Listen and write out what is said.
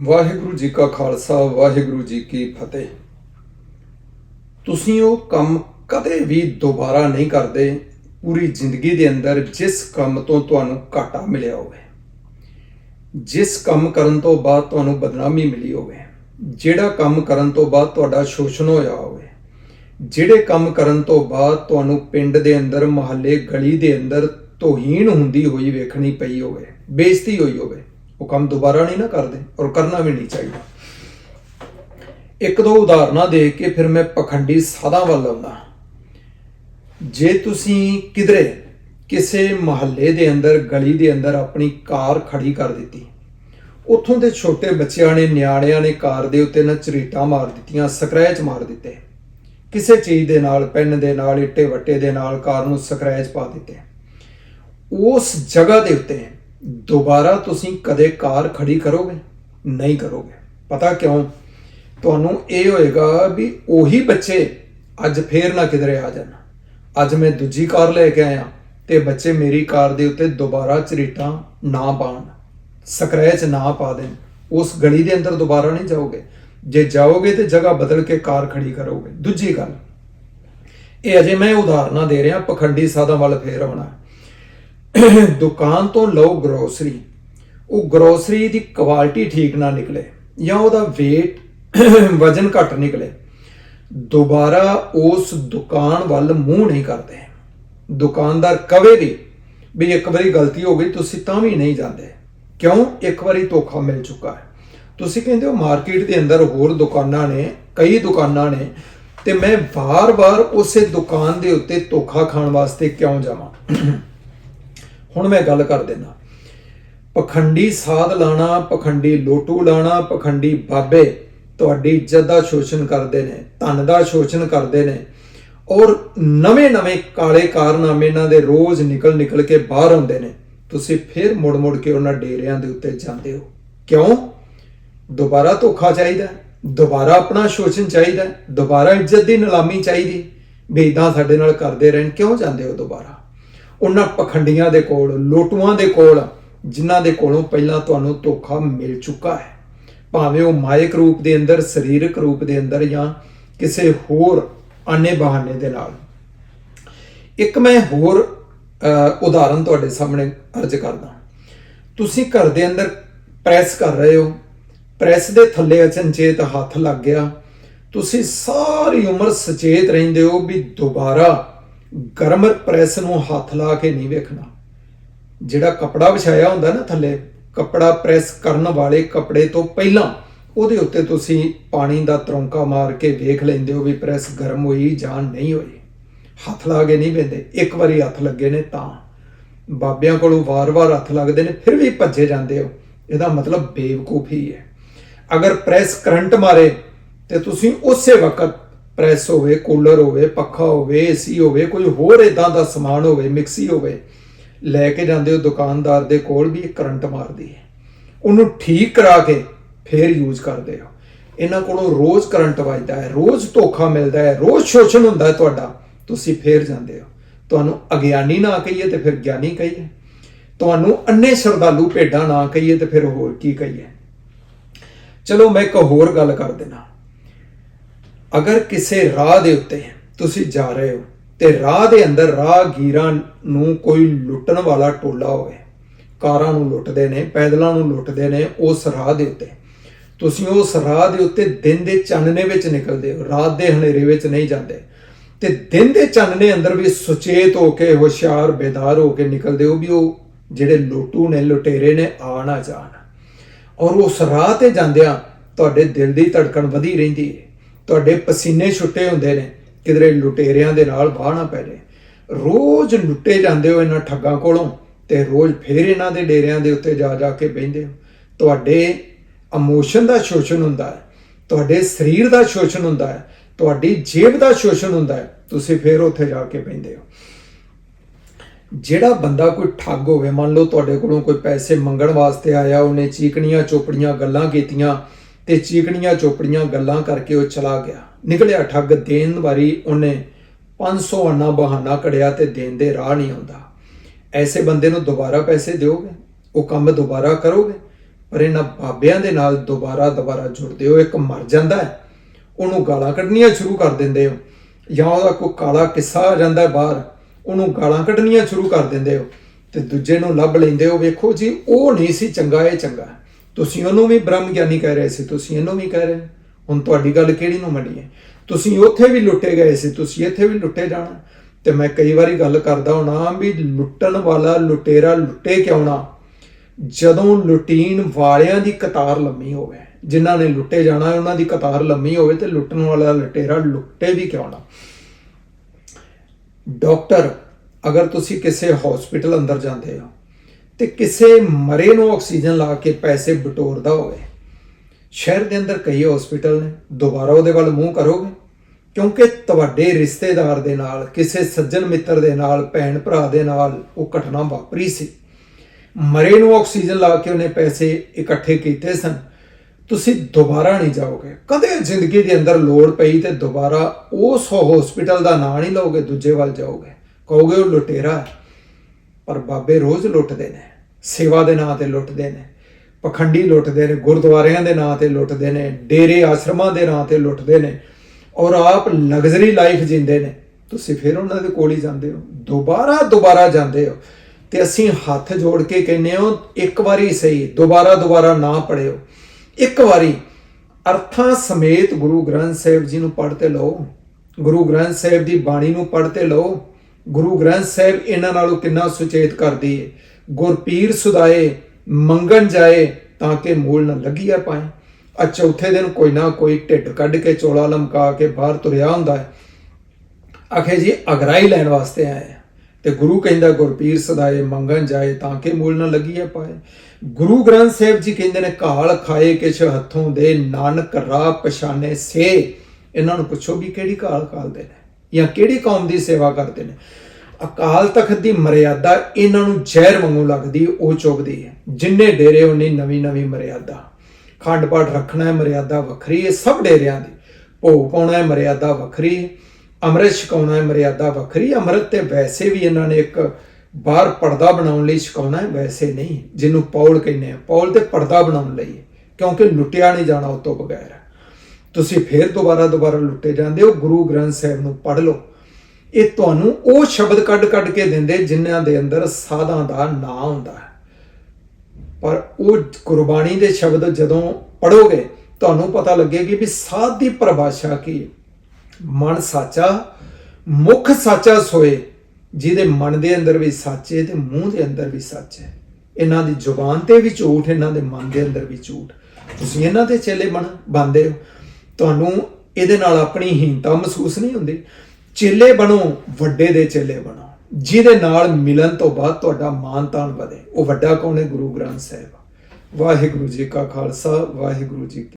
ਵਾਹਿਗੁਰੂ ਜੀ ਕਾ ਖਾਲਸਾ, ਵਾਹਿਗੁਰੂ ਜੀ ਕੀ ਫਤਿਹ। ਤੁਸੀਂ ਉਹ ਕੰਮ ਕਦੇ ਵੀ ਦੁਬਾਰਾ ਨਹੀਂ ਕਰਦੇ, ਪੂਰੀ ਜ਼ਿੰਦਗੀ ਦੇ ਅੰਦਰ ਜਿਸ ਕੰਮ ਤੋਂ ਤੁਹਾਨੂੰ ਘਾਟਾ ਮਿਲਿਆ ਹੋਵੇ, ਜਿਸ ਕੰਮ ਕਰਨ ਤੋਂ ਬਾਅਦ ਤੁਹਾਨੂੰ ਬਦਨਾਮੀ ਮਿਲੀ ਹੋਵੇ, ਜਿਹੜਾ ਕੰਮ ਕਰਨ ਤੋਂ ਬਾਅਦ ਤੁਹਾਡਾ ਸ਼ੋਸ਼ਣ ਹੋਇਆ ਹੋਵੇ, ਜਿਹੜੇ ਕੰਮ ਕਰਨ ਤੋਂ ਬਾਅਦ ਤੁਹਾਨੂੰ ਪਿੰਡ ਦੇ ਅੰਦਰ, ਮਹੱਲੇ, ਗਲੀ ਦੇ ਅੰਦਰ ਤੋਹੀਨ ਹੁੰਦੀ ਹੋਈ ਵੇਖਣੀ ਪਈ ਹੋਵੇ, ਬੇਇੱਜ਼ਤੀ ਹੋਈ ਹੋਵੇ ਉਹ ਕੰਮ ਦੁਬਾਰਾ ਨਹੀਂ ਨਾ ਕਰਦੇ ਔਰ ਕਰਨਾ ਵੀ ਨਹੀਂ ਚਾਹੀਦਾ। ਇੱਕ ਦੋ ਉਦਾਹਰਨਾਂ ਦੇ ਕੇ ਫਿਰ ਮੈਂ ਪਖੰਡੀ ਸਾਧਾਂ ਵੱਲ ਆਉਂਦਾ। ਜੇ ਤੁਸੀਂ ਕਿਧਰੇ ਕਿਸੇ ਮਹੱਲੇ ਦੇ ਅੰਦਰ, ਗਲੀ ਦੇ ਅੰਦਰ ਆਪਣੀ ਕਾਰ ਖੜੀ ਕਰ ਦਿੱਤੀ, ਉੱਥੋਂ ਦੇ ਛੋਟੇ ਬੱਚਿਆਂ ਨੇ, ਨਿਆਣਿਆਂ ਨੇ ਕਾਰ ਦੇ ਉੱਤੇ ਨਾ ਚਰੀਟਾਂ ਮਾਰ ਦਿੱਤੀਆਂ, ਸਕ੍ਰੈਚ ਮਾਰ ਦਿੱਤੇ। ਕਿਸੇ ਚੀਜ਼ ਦੇ ਨਾਲ, ਪੈਨ ਦੇ ਨਾਲ ਇੱਟੇ ਵੱਟੇ ਦੇ ਨਾਲ ਕਾਰ ਨੂੰ ਸਕ੍ਰੈਚ ਪਾ ਦਿੱਤੇ। ਉਸ ਜਗ੍ਹਾ ਦੇ ਉੱਤੇ ਦੁਬਾਰਾ ਤੁਸੀਂ ਕਦੇ ਕਾਰ ਖੜੀ ਕਰੋਗੇ? ਨਹੀਂ ਕਰੋਗੇ। ਪਤਾ ਕਿਉਂ? ਤੁਹਾਨੂੰ ਇਹ ਹੋਏਗਾ ਵੀ ਉਹੀ ਬੱਚੇ ਅੱਜ ਫੇਰ ਨਾ ਕਿਧਰੇ ਆ ਜਾਣ। ਅੱਜ ਮੈਂ ਦੂਜੀ ਕਾਰ ਲੈ ਕੇ ਆਇਆ ਤੇ ਬੱਚੇ ਮੇਰੀ ਕਾਰ ਦੇ ਉੱਤੇ ਦੁਬਾਰਾ ਚਰੀਟਾਂ ਨਾ ਪਾਉਣ ਸਕ੍ਰੈਚ ਨਾ ਪਾ ਦੇਣ। ਉਸ ਗਲੀ ਦੇ ਅੰਦਰ ਦੁਬਾਰਾ ਨਹੀਂ ਜਾਓਗੇ। ਜੇ ਜਾਓਗੇ ਤੇ ਜਗ੍ਹਾ ਬਦਲ ਕੇ ਕਾਰ ਖੜੀ ਕਰੋਗੇ। ਦੂਜੀ ਗੱਲ, ਇਹ ਅਜੇ ਮੈਂ ਉਦਾਹਰਨਾਂ ਦੇ ਰਿਹਾ, ਪਖੰਡੀ ਸਾਧਾਂ ਵੱਲ ਫੇਰ ਆਉਣਾ। ਦੁਕਾਨ ਤੋਂ ਲਓ ਗਰੋਸਰੀ ਉਹ ਗਰੋਸਰੀ ਦੀ ਕੁਆਲਿਟੀ ਠੀਕ ਨਾ ਨਿਕਲੇ ਜਾਂ ਉਹਦਾ weight ਵਜਨ ਘੱਟ ਨਿਕਲੇ। ਦੁਬਾਰਾ ਉਸ ਦੁਕਾਨ ਵੱਲ ਮੂੰਹ ਨਹੀਂ ਕਰਦੇ। ਦੁਕਾਨਦਾਰ ਕਵੇ ਵੀ ਵੀ ਇੱਕ ਵਾਰੀ ਗਲਤੀ ਹੋ ਗਈ, ਤੁਸੀਂ ਤਾਂ ਵੀ ਨਹੀਂ ਜਾਂਦੇ। ਕਿਉਂ? ਇੱਕ ਵਾਰੀ ਧੋਖਾ ਮਿਲ ਚੁੱਕਾ ਹੈ। ਤੁਸੀਂ ਕਹਿੰਦੇ ਹੋ ਮਾਰਕੀਟ ਦੇ ਅੰਦਰ ਹੋਰ ਦੁਕਾਨਾਂ ਨੇ, ਕਈ ਦੁਕਾਨਾਂ ਨੇ, ਤੇ ਮੈਂ ਵਾਰ-ਵਾਰ ਉਸੇ ਦੁਕਾਨ ਦੇ ਉੱਤੇ ਧੋਖਾ ਖਾਣ ਵਾਸਤੇ ਕਿਉਂ ਜਾਵਾਂ? ਹੁਣ ਮੈਂ ਗੱਲ ਕਰ ਦਿੰਦਾ। ਪਖੰਡੀ ਸਾਧ ਲਾਣਾ, ਪਖੰਡੀ ਲੋਟੂ ਲਾਣਾ, ਪਖੰਡੀ ਬਾਬੇ ਤੁਹਾਡੀ ਇੱਜ਼ਤ ਦਾ ਸ਼ੋਸ਼ਣ ਕਰਦੇ ਨੇ, ਧਨ ਦਾ ਸ਼ੋਸ਼ਣ ਕਰਦੇ ਨੇ ਔਰ ਨਵੇਂ-ਨਵੇਂ ਕਾਲੇ ਕਾਰਨਾਮੇ ਇਹਨਾਂ ਦੇ ਰੋਜ਼ ਨਿਕਲ ਨਿਕਲ ਕੇ ਬਾਹਰ ਆਉਂਦੇ ਨੇ। ਤੁਸੀਂ ਫਿਰ ਮੁੜ-ਮੁੜ ਕੇ ਉਹਨਾਂ ਡੇਰਿਆਂ ਦੇ ਉੱਤੇ ਜਾਂਦੇ ਹੋ। ਕਿਉਂ? ਦੁਬਾਰਾ ਧੋਖਾ ਚਾਹੀਦਾ ਦੁਬਾਰਾ ਆਪਣਾ ਸ਼ੋਸ਼ਣ ਚਾਹੀਦਾ ਦੁਬਾਰਾ ਇੱਜ਼ਤ ਦੀ ਨਿਲਾਮੀ ਚਾਹੀਦੀ। ਵੀ ਇਦਾਂ ਸਾਡੇ ਨਾਲ ਕਰਦੇ ਰਹਿਣ, ਕਿਉਂ ਜਾਂਦੇ ਹੋ ਦੁਬਾਰਾ? ਉਹਨਾਂ ਪਖੰਡੀਆਂ ਦੇ ਕੋਲ ਲੋਟੂਆਂ ਦੇ ਕੋਲ ਜਿਨ੍ਹਾਂ ਦੇ ਕੋਲੋਂ ਪਹਿਲਾਂ ਤੁਹਾਨੂੰ ਧੋਖਾ ਮਿਲ ਚੁੱਕਾ ਹੈ। ਭਾਵੇਂ ਉਹ ਮਾਇਕ ਰੂਪ ਦੇ ਅੰਦਰ ਸਰੀਰਕ ਰੂਪ ਦੇ ਅੰਦਰ ਜਾਂ ਕਿਸੇ ਹੋਰ ਆਨੇ ਬਹਾਨੇ ਦੇ ਨਾਲ। ਇੱਕ ਮੈਂ ਹੋਰ ਅਹ, ਉਦਾਹਰਨ ਤੁਹਾਡੇ ਸਾਹਮਣੇ ਅਰਜ਼ ਕਰਦਾ ਤੁਸੀਂ ਘਰ ਦੇ ਅੰਦਰ ਪ੍ਰੈਸ ਕਰ ਰਹੇ ਹੋ। ਪ੍ਰੈਸ ਦੇ ਥੱਲੇ ਅਚਨਚੇਤ ਹੱਥ ਲੱਗ ਗਿਆ। ਤੁਸੀਂ ਸਾਰੀ ਉਮਰ ਸੁਚੇਤ ਰਹਿੰਦੇ ਹੋ ਵੀ ਦੁਬਾਰਾ ਗਰਮ ਪ੍ਰੈਸ ਨੂੰ ਹੱਥ ਲਾ ਕੇ ਨਹੀਂ ਵੇਖਣਾ। ਜਿਹੜਾ ਕਪੜਾ ਵਿਛਾਇਆ ਹੁੰਦਾ ਨਾ ਥੱਲੇ, ਕਪੜਾ ਪ੍ਰੈਸ ਕਰਨ ਵਾਲੇ ਕਪੜੇ ਤੋਂ ਪਹਿਲਾਂ, ਉਹਦੇ ਉੱਤੇ ਤੁਸੀਂ ਪਾਣੀ ਦਾ ਤਰੌਂਕਾ ਮਾਰ ਕੇ ਵੇਖ ਲੈਂਦੇ ਹੋ ਵੀ ਪ੍ਰੈਸ ਗਰਮ ਹੋਈ ਜਾਂ ਨਹੀਂ ਹੋਈ। ਹੱਥ ਲਾ ਕੇ ਨਹੀਂ ਪੈਂਦੇ ਇੱਕ ਵਾਰੀ ਹੱਥ ਲੱਗੇ ਨੇ ਤਾਂ। ਬਾਬਿਆਂ ਕੋਲੋਂ ਵਾਰ-ਵਾਰ ਹੱਥ ਲੱਗਦੇ ਨੇ, ਫਿਰ ਵੀ ਭੱਜੇ ਜਾਂਦੇ ਹੋ। ਇਹਦਾ ਮਤਲਬ ਬੇਵਕੂਫੀ ਹੈ। ਅਗਰ ਪ੍ਰੈਸ ਕਰੰਟ ਮਾਰੇ, ਤੇ ਤੁਸੀਂ ਉਸੇ ਵਕਤ ਪ੍ਰੈਸ ਹੋਵੇ, ਕੂਲਰ ਹੋਵੇ, ਪੱਖਾ ਹੋਵੇ, ਏਸੀ ਹੋਵੇ, ਕੋਈ ਹੋਰ ਇਦਾਂ ਦਾ ਸਮਾਨ ਹੋਵੇ, ਮਿਕਸੀ ਹੋਵੇ, ਲੈ ਕੇ ਜਾਂਦੇ ਹੋ ਦੁਕਾਨਦਾਰ ਦੇ ਕੋਲ ਵੀ ਇਹ ਕਰੰਟ ਮਾਰਦੀ ਹੈ। ਉਹਨੂੰ ਠੀਕ ਕਰਾ ਕੇ ਫੇਰ ਯੂਜ਼ ਕਰਦੇ ਹੋ। ਇਹਨਾਂ ਕੋਲੋਂ ਰੋਜ਼ ਕਰੰਟ ਵੱਜਦਾ ਹੈ, ਰੋਜ਼ ਧੋਖਾ ਮਿਲਦਾ ਹੈ, ਰੋਜ਼ ਸ਼ੋਸ਼ਣ ਹੁੰਦਾ ਹੈ ਤੁਹਾਡਾ, ਤੁਸੀਂ ਫੇਰ ਜਾਂਦੇ ਹੋ। ਤੁਹਾਨੂੰ ਅਗਿਆਨੀ ਨਾ ਕਹੀਏ ਤੇ ਫਿਰ ਗਿਆਨੀ ਕਹੀਏ। ਤੁਹਾਨੂੰ ਅੰਨੇ ਸ਼ਰਧਾਲੂ ਭੇਡਾਂ ਨਾ ਕਹੀਏ ਤੇ ਫਿਰ ਹੋਰ ਕੀ ਕਹੀਏ। ਚਲੋ ਮੈਂ ਇੱਕ ਹੋਰ ਗੱਲ ਕਰ ਦੇਣਾ ਅਗਰ ਕਿਸੇ ਰਾਹ ਦੇ ਉੱਤੇ ਤੁਸੀਂ ਜਾ ਰਹੇ ਹੋ ਤੇ ਰਾਹ ਦੇ ਅੰਦਰ ਰਾਹਗੀਰਾਂ ਨੂੰ ਕੋਈ ਲੁੱਟਣ ਵਾਲਾ ਟੋਲਾ ਹੋਵੇ, ਕਾਰਾਂ ਨੂੰ ਲੁੱਟਦੇ ਨੇ, ਪੈਦਲਾਂ ਨੂੰ ਲੁੱਟਦੇ ਨੇ ਉਸ ਰਾਹ ਦੇ ਉੱਤੇ, ਤੁਸੀਂ ਉਸ ਰਾਹ ਦੇ ਉੱਤੇ ਦਿਨ ਦੇ ਚਾਨਣੇ ਵਿੱਚ ਨਿਕਲਦੇ ਹੋ, ਰਾਤ ਦੇ ਹਨੇਰੇ ਵਿੱਚ ਨਹੀਂ ਜਾਂਦੇ, ਤੇ ਦਿਨ ਦੇ ਚਾਨਣੇ ਅੰਦਰ ਵੀ ਸੁਚੇਤ ਹੋ ਕੇ, ਹੁਸ਼ਿਆਰ, ਬੇਦਾਰ ਹੋ ਕੇ ਨਿਕਲਦੇ ਹੋ ਵੀ ਉਹ ਜਿਹੜੇ ਲੋਟੂ ਨੇ, ਲੁਟੇਰੇ ਨੇ, ਆ ਨਾ ਜਾਣ। ਔਰ ਉਸ ਰਾਹ ਤੇ ਜਾਂਦਿਆਂ ਤੁਹਾਡੇ ਦਿਲ ਦੀ ਧੜਕਣ ਵਧੀ ਰਹਿੰਦੀ ਹੈ। ਤੁਹਾਡੇ ਪਸੀਨੇ ਛੁੱਟੇ ਹੁੰਦੇ ਨੇ, ਕਿਧਰੇ ਲੁਟੇਰਿਆਂ ਦੇ ਨਾਲ ਬਾਹ ਨਾ ਪੈ ਜਾਏ। ਰੋਜ਼ ਲੁੱਟੇ ਜਾਂਦੇ ਹੋ ਇਹਨਾਂ ਠੱਗਾਂ ਕੋਲੋਂ ਤੇ ਰੋਜ਼ ਫੇਰ ਇਹਨਾਂ ਦੇ ਡੇਰਿਆਂ ਦੇ ਉੱਤੇ ਜਾ ਜਾ ਕੇ ਬਹਿੰਦੇ ਹੋ। ਤੁਹਾਡੇ ਇਮੋਸ਼ਨ ਦਾ ਸ਼ੋਸ਼ਣ ਹੁੰਦਾ ਹੈ, ਤੁਹਾਡੇ ਸਰੀਰ ਦਾ ਸ਼ੋਸ਼ਣ ਹੁੰਦਾ ਹੈ, ਤੁਹਾਡੀ ਜੇਬ ਦਾ ਸ਼ੋਸ਼ਣ ਹੁੰਦਾ ਹੈ, ਤੁਸੀਂ ਫੇਰ ਉੱਥੇ ਜਾ ਕੇ ਬਹਿੰਦੇ ਹੋ। ਜਿਹੜਾ ਬੰਦਾ ਕੋਈ ਠੱਗ ਹੋਵੇ, ਮੰਨ ਲਓ ਤੁਹਾਡੇ ਕੋਲੋਂ ਕੋਈ ਪੈਸੇ ਮੰਗਣ ਵਾਸਤੇ ਆਇਆ, ਉਹਨੇ ਚੀਕਣੀਆਂ ਚੋਪੜੀਆਂ ਗੱਲਾਂ ਕੀਤੀਆਂ ਤੇ ਚੀਕਣੀਆਂ ਚੋਪੜੀਆਂ ਗੱਲਾਂ ਕਰਕੇ ਉਹ ਚਲਾ ਗਿਆ। ਨਿਕਲਿਆ ਠੱਗ ਦੇਣ ਵਾਰੀ ਉਹਨੇ 500 ਆਨਾ ਬਹਾਨਾ ਕੜਿਆ ਤੇ ਦੇਣ ਦੇ ਰਾਹ ਨਹੀਂ ਆਉਂਦਾ। ਐਸੇ ਬੰਦੇ ਨੂੰ ਦੁਬਾਰਾ ਪੈਸੇ ਦਿਓਗੇ? ਉਹ ਕੰਮ ਦੁਬਾਰਾ ਕਰੋਗੇ? ਪਰ ਇਹਨਾਂ ਬਾਬਿਆਂ ਦੇ ਨਾਲ ਦੁਬਾਰਾ ਦੁਬਾਰਾ ਜੁੜਦੇ ਹੋ ਇੱਕ ਮਰ ਜਾਂਦਾ ਹੈ। ਉਹਨੂੰ ਗਾਲਾਂ ਕੱਢਣੀਆਂ ਸ਼ੁਰੂ ਕਰ ਦਿੰਦੇ ਹੋ। ਜਾਂ ਉਹਦਾ ਕੋਈ ਕਾਲਾ ਕਿੱਸਾ ਆ ਜਾਂਦਾ ਬਾਹਰ, ਉਹਨੂੰ ਗਾਲਾਂ ਕੱਢਣੀਆਂ ਸ਼ੁਰੂ ਕਰ ਦਿੰਦੇ ਹੋ। ਤੇ ਦੂਜੇ ਨੂੰ ਲੱਭ ਲੈਂਦੇ ਹੋ। ਵੇਖੋ ਜੀ, ਉਹ ਨਹੀਂ ਸੀ ਚੰਗਾ, ਇਹ ਚੰਗਾ। ਤੁਸੀਂ ਉਹਨੂੰ ਵੀ ਬ੍ਰਹਮ ਗਿਆਨੀ ਕਹਿ ਰਹੇ ਸੀ, ਤੁਸੀਂ ਇਹਨੂੰ ਵੀ ਕਹਿ ਰਹੇ ਹੋ। ਹੁਣ ਤੁਹਾਡੀ ਗੱਲ ਕਿਹੜੀ ਨੂੰ ਮੰਨੀਏ? ਤੁਸੀਂ ਉੱਥੇ ਵੀ ਲੁੱਟੇ ਗਏ ਸੀ, ਤੁਸੀਂ ਇੱਥੇ ਵੀ ਲੁੱਟੇ ਜਾਣਾ। ਤੇ ਮੈਂ ਕਈ ਵਾਰੀ ਗੱਲ ਕਰਦਾ ਹੁਣਾ ਵੀ ਲੁੱਟਣ ਵਾਲਾ ਲੁਟੇਰਾ ਲੁੱਟੇ ਕਿਉਂ ਨਾ? ਜਦੋਂ ਲੁਟੀਨ ਵਾਲਿਆਂ ਦੀ ਕਤਾਰ ਲੰਮੀ ਹੋਵੇ, ਜਿਨ੍ਹਾਂ ਨੇ ਲੁੱਟੇ ਜਾਣਾ ਉਹਨਾਂ ਦੀ ਕਤਾਰ ਲੰਮੀ ਹੋਵੇ ਤੇ ਲੁੱਟਣ ਵਾਲਾ ਲੁਟੇਰਾ ਲੁੱਟੇ ਵੀ ਕਿਉਂ ਨਾ? ਡਾਕਟਰ, ਅਗਰ ਤੁਸੀਂ ਕਿਸੇ ਹਸਪੀਟਲ ਅੰਦਰ ਜਾਂਦੇ ਹੋ ਤੇ ਕਿਸੇ ਮਰੇ ਨੂੰ ਆਕਸੀਜਨ ਲਾ ਕੇ ਪੈਸੇ ਬਟੋਰਦਾ ਹੋਵੇ। ਸ਼ਹਿਰ ਦੇ ਅੰਦਰ ਕਈ ਹਸਪੀਟਲ ਨੇ, ਦੁਬਾਰਾ ਉਹਦੇ ਵੱਲ ਮੂੰਹ ਕਰੋਗੇ? ਕਿਉਂਕਿ ਤੁਹਾਡੇ ਰਿਸ਼ਤੇਦਾਰ ਦੇ ਨਾਲ, ਕਿਸੇ ਸੱਜਣ ਮਿੱਤਰ ਦੇ ਨਾਲ, ਭੈਣ ਭਰਾ ਦੇ ਨਾਲ ਉਹ ਘਟਨਾ ਵਾਪਰੀ ਸੀ। ਮਰੇ ਨੂੰ ਆਕਸੀਜਨ ਲਾ ਕੇ ਉਹਨੇ ਪੈਸੇ ਇਕੱਠੇ ਕੀਤੇ ਸਨ। ਤੁਸੀਂ ਦੁਬਾਰਾ ਨਹੀਂ ਜਾਓਗੇ। ਕਦੇ ਜ਼ਿੰਦਗੀ ਦੇ ਅੰਦਰ ਲੋੜ ਪਈ ਤੇ ਦੁਬਾਰਾ ਉਸ ਹਸਪੀਟਲ ਦਾ ਨਾਂ ਨਹੀਂ ਲਓਗੇ, ਦੂਜੇ ਵੱਲ ਜਾਓਗੇ। ਕਹੋਗੇ ਉਹ ਲੁਟੇਰਾ ਹੈ। ਪਰ ਬਾਬੇ ਰੋਜ਼ ਲੁੱਟਦੇ ਨੇ। ਸੇਵਾ ਦੇ ਨਾਂ ਤੇ ਲੁੱਟਦੇ ਨੇ, ਪਖੰਡੀ ਲੁੱਟਦੇ ਨੇ, ਗੁਰਦੁਆਰਿਆਂ ਦੇ ਨਾਂ ਤੇ ਲੁੱਟਦੇ ਨੇ, ਡੇਰੇ ਆਸ਼ਰਮਾਂ ਦੇ ਨਾਂ ਤੇ ਲੁੱਟਦੇ ਨੇ ਔਰ ਆਪ ਲਗਜ਼ਰੀ ਲਾਈਫ ਜਿੰਦੇ ਨੇ। ਤੁਸੀਂ ਫਿਰ ਉਹਨਾਂ ਦੇ ਕੋਲ ਹੀ ਜਾਂਦੇ ਹੋ, ਦੁਬਾਰਾ ਦੁਬਾਰਾ ਜਾਂਦੇ ਹੋ ਤੇ ਅਸੀਂ ਹੱਥ ਜੋੜ ਕੇ ਕਹਿੰਨੇ ਹੋ, ਇੱਕ ਵਾਰੀ ਸਹੀ, ਦੁਬਾਰਾ ਦੁਬਾਰਾ ਨਾ ਪੜਿਓ। ਇੱਕ ਵਾਰੀ ਅਰਥਾਂ ਸਮੇਤ ਗੁਰੂ ਗ੍ਰੰਥ ਸਾਹਿਬ ਜੀ ਨੂੰ ਪੜ੍ਹ ਤੇ ਲਓ, ਗੁਰੂ ਗ੍ਰੰਥ ਸਾਹਿਬ ਦੀ ਬਾਣੀ ਨੂੰ ਪੜ੍ਹ ਤੇ ਲਓ, ਗੁਰੂ ਗ੍ਰੰਥ ਸਾਹਿਬ ਇਹਨਾਂ ਨਾਲੋਂ ਕਿੰਨਾ ਸੁਚੇਤ ਕਰਦੀ ਹੈ ਗੁਰਪੀਰ ਸੁਦਾਏ, ਮੰਗਣ ਜਾਏ ਤਾਂ ਕਿ ਮੂਲ ਨਾ ਲੱਗੀ ਲੱਗੀਆ ਪਾਏ। ਆ ਚੌਥੇ ਦਿਨ ਕੋਈ ਨਾ ਕੋਈ ਢਿੱਡ ਕੱਢ ਕੇ ਚੋਲਾ ਲਮਕਾ ਕੇ ਬਾਹਰ ਤੁਰਿਆ ਹੁੰਦਾ ਹੈ। ਆਖੇ ਜੀ, ਅਗਰਾਈ ਲੈਣ ਵਾਸਤੇ ਆਏ ਤੇ ਗੁਰੂ ਕਹਿੰਦਾ, ਗੁਰਪੀਰ ਸਦਾਏ, ਮੰਗਣ ਜਾਏ ਤਾਂ ਕਿ ਮੂਲ ਨਾ ਲੱਗੀ ਹੈ ਪਾਏ। ਗੁਰੂ ਗ੍ਰੰਥ ਸਾਹਿਬ ਜੀ ਕਹਿੰਦੇ ਨੇ ਕਾਲ ਖਾਏ ਕਿਛ ਹੱਥੋਂ ਦੇ, ਨਾਨਕ ਰਾਹ ਪਛਾਣੇ ਸੇ। ਇਹਨਾਂ ਨੂੰ ਪੁੱਛੋ ਵੀ ਕਿਹੜੀ ਕਾਲ ਖਾਲਦੇ ਨੇ ਜਾਂ ਕਿਹੜੀ ਕੌਮ ਦੀ ਸੇਵਾ ਕਰਦੇ ਨੇ? ਅਕਾਲ ਤਖਤ ਦੀ ਮਰਿਆਦਾ ਇਹਨਾਂ ਨੂੰ ਜ਼ਹਿਰ ਵਾਂਗੂ ਲੱਗਦੀ, ਉਹ ਚੁਗਦੀ ਹੈ। ਜਿੰਨੇ ਡੇਰੇ ਉਹਨੀ ਨਵੀਂ ਨਵੀਂ ਮਰਿਆਦਾ। ਖੰਡ ਪਾਠ ਰੱਖਣਾ ਹੈ, ਮਰਿਆਦਾ ਵੱਖਰੀ ਹੈ, ਸਭ ਡੇਰਿਆਂ ਦੀ। ਭੋਗ ਪਾਉਣਾ ਹੈ, ਮਰਿਆਦਾ ਵੱਖਰੀ ਹੈ। ਅੰਮ੍ਰਿਤ ਛਕਾਉਣਾ ਹੈ, ਮਰਿਆਦਾ ਵੱਖਰੀ ਅੰਮ੍ਰਿਤ ਤੇ ਵੈਸੇ ਵੀ ਇਹਨਾਂ ਨੇ ਇੱਕ ਬਾਹਰ ਪਰਦਾ ਬਣਾਉਣ ਲਈ ਛਕਾਉਣਾ ਹੈ, ਵੈਸੇ ਨਹੀਂ। ਜਿਹਨੂੰ ਪੌਲ ਕਹਿੰਦੇ ਆ। ਪੌਲ ਤੇ ਪਰਦਾ ਬਣਾਉਣ ਲਈ। ਕਿਉਂਕਿ ਲੁੱਟਿਆ ਨਹੀਂ ਜਾਣਾ ਉਸ ਤੋਂ ਬਗੈਰ। ਤੁਸੀਂ ਫੇਰ ਦੁਬਾਰਾ ਦੁਬਾਰਾ ਲੁੱਟੇ ਜਾਂਦੇ ਹੋ। ਗੁਰੂ ਗ੍ਰੰਥ ਸਾਹਿਬ ਨੂੰ ਪੜ੍ਹ ਲਓ। ਇਹ ਤੁਹਾਨੂੰ ਉਹ ਸ਼ਬਦ ਕੱਢ ਕੱਢ ਕੇ ਦਿੰਦੇ ਜਿਨ੍ਹਾਂ ਦੇ ਅੰਦਰ ਸਾਧਾਂ ਦਾ ਨਾਂ ਹੁੰਦਾ ਹੈ। ਪਰ ਉਹ ਗੁਰਬਾਣੀ ਦੇ ਸ਼ਬਦ ਜਦੋਂ ਪੜੋਗੇ ਤੁਹਾਨੂੰ ਪਤਾ ਲੱਗੇਗੀ ਵੀ ਸਾਧ ਦੀ ਪਰਿਭਾਸ਼ਾ ਕੀ ਹੈ। ਮਨ ਸਾਚਾ, ਮੁਖ ਸਾਚਾ ਸੋਏ, ਜਿਹਦੇ ਮਨ ਦੇ ਅੰਦਰ ਵੀ ਸੱਚ ਹੈ ਤੇ ਮੂੰਹ ਦੇ ਅੰਦਰ ਵੀ ਸੱਚ ਹੈ। ਇਹਨਾਂ ਦੀ ਜ਼ੁਬਾਨ ਤੇ ਵੀ ਝੂਠ, ਇਹਨਾਂ ਦੇ ਮਨ ਦੇ ਅੰਦਰ ਵੀ ਝੂਠ। ਤੁਸੀਂ ਇਹਨਾਂ ਦੇ ਚੇਲੇ ਬਣ ਬੰਦੇ ਹੋ। ਤੁਹਾਨੂੰ ਇਹਦੇ ਨਾਲ ਆਪਣੀ ਹੀਨਤਾ ਮਹਿਸੂਸ ਨਹੀਂ ਹੁੰਦੀ। ਚੇਲੇ ਬਣੋ, ਵੱਡੇ ਦੇ ਚੇਲੇ ਬਣੋ। ਜਿਹਦੇ ਨਾਲ ਮਿਲਣ ਤੋਂ ਬਾਅਦ ਤੁਹਾਡਾ ਮਾਨ ਤਾਨ ਵਧੇ। ਉਹ ਵੱਡਾ ਕੌਣ ਹੈ? ਗੁਰੂ ਗ੍ਰੰਥ ਸਾਹਿਬ। ਵਾਹਿਗੁਰੂ ਜੀ ਕਾ ਖਾਲਸਾ, ਵਾਹਿਗੁਰੂ ਜੀ